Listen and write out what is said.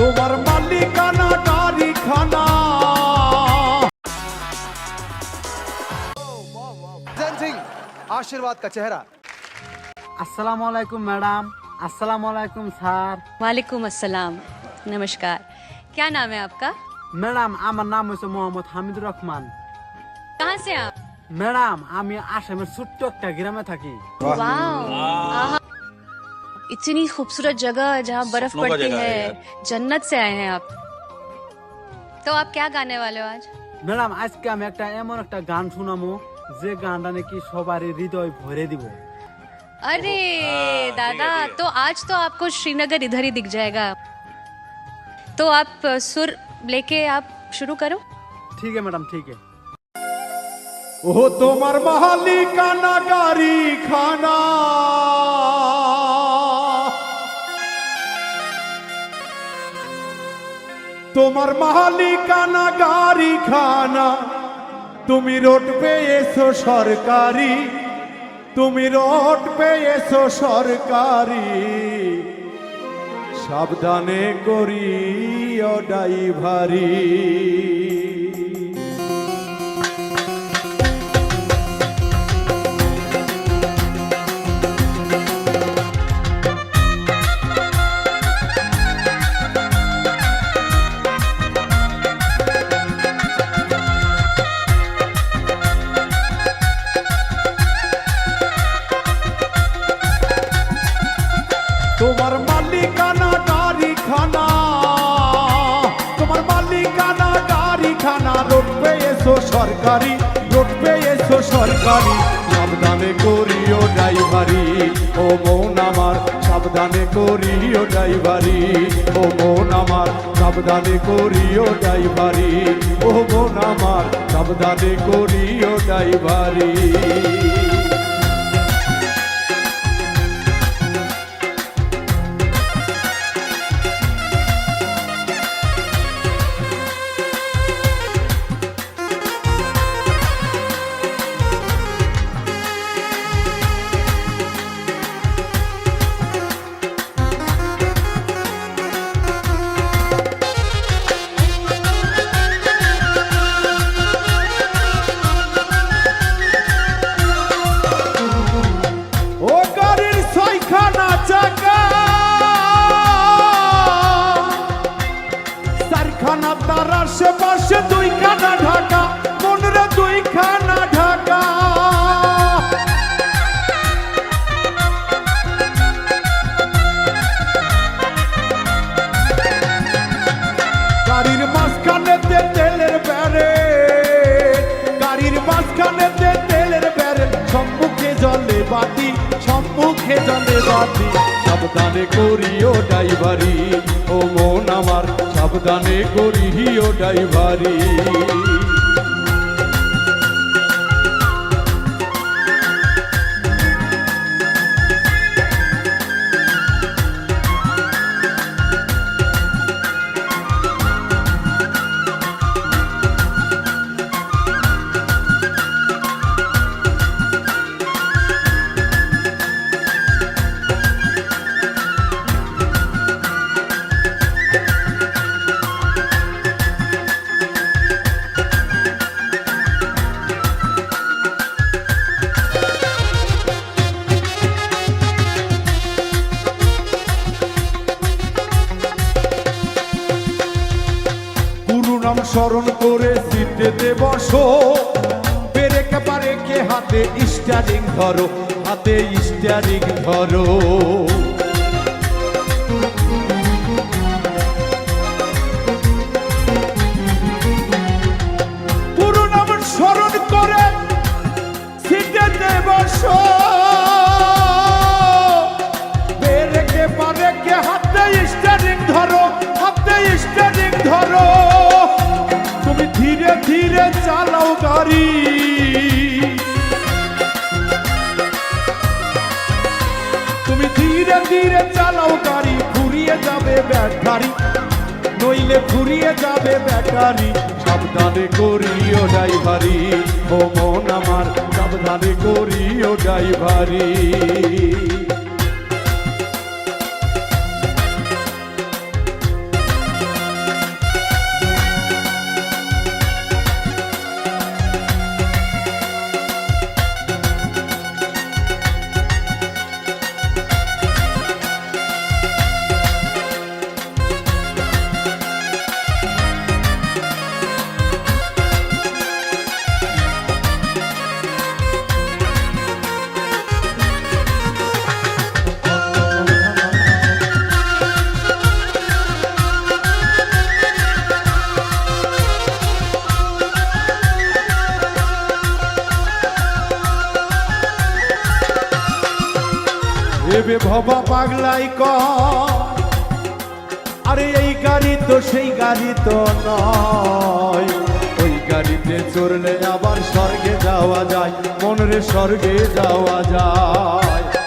তোমার মালিকানা গাড়ি খানা प्रेजेंटिंग आशीर्वाद का चेहरा আসসালামু আলাইকুম ম্যাডাম আসসালামু আলাইকুম স্যার वालेकुम अस्सलाम नमस्कार क्या नाम है आपका ম্যাডাম আমার নাম হচ্ছে মোহাম্মদ হামিদুর রহমান कहाँ से आप ম্যাডাম আমি আসামের ছোট্ট একটা গ্রামে থাকি वाओ आहा। इतनी खूबसूरत जगह जहाँ बर्फ सपनों का पड़ती जगह है है यार। जन्नत से आए हैं आप तो आप क्या गाने वाले हो आज ম্যাডাম আজকে আমি একটা এমন একটা গান শুনামো যে গানটা নাকি সবারই হৃদয় ভরে দিব अरे हाँ, दादा ठीक है, ठीक है। तो आज तो आपको श्रीनगर इधर ही दिख जाएगा तो आप अ, सुर लेके आप शुरू करो ঠিক আছে ম্যাডাম ঠিক আছে ও তোমার মালিকানা গাড়ি খানা তোমার মালিকানা গাড়ি খানা তুমি রোড পেয়েছ সরকারি। তুমি রোড পেয়েছ সরকারি। সাবধানে করি ও ড্রাইভারি। তোমার মালিকানা গাড়ি খানা তোমার মালিকানা গাড়ি খানা রোড পেয়েছ সরকারি, রোড পেয়েছ সরকারি। সাবধানে করিও ড্রাইভারি, ও মন আমার, সাবধানে করিও ড্রাইভারি। ও মন আমার, সাবধানে করিও ড্রাইভারি। ও মন আমার, সাবধানে করিও ড্রাইভারি। আশেপাশে সম্মুখে জলে বাতি সাবধানে করিও ড্রাইভারি ও মন আমার সাবধানে করিও ড্রাইভারি স্মরণ করে সিটেতে বসো। পেরেকে পারেকে হাতে স্টারিং ধরো হাতে স্টারিং ধরো। ধীরে চালাও গাড়ি। তুমি ধীরে ধীরে চালাও গাড়ি, ঘুরিয়ে যাবে ব্যাটারি। নইলে ঘুরিয়ে যাবে ব্যাটারি। সাবধানে করিও ড্রাইভারি। ও মন আমার, সাবধানে করিও ড্রাইভারি। ভেবে ভবা পাগলাই ক আরে এই গাড়ি তো সেই গাড়ি তো নয়। ওই গাড়িতে চড়লে আবার স্বর্গে যাওয়া যায়, মনের স্বর্গে যাওয়া যায়।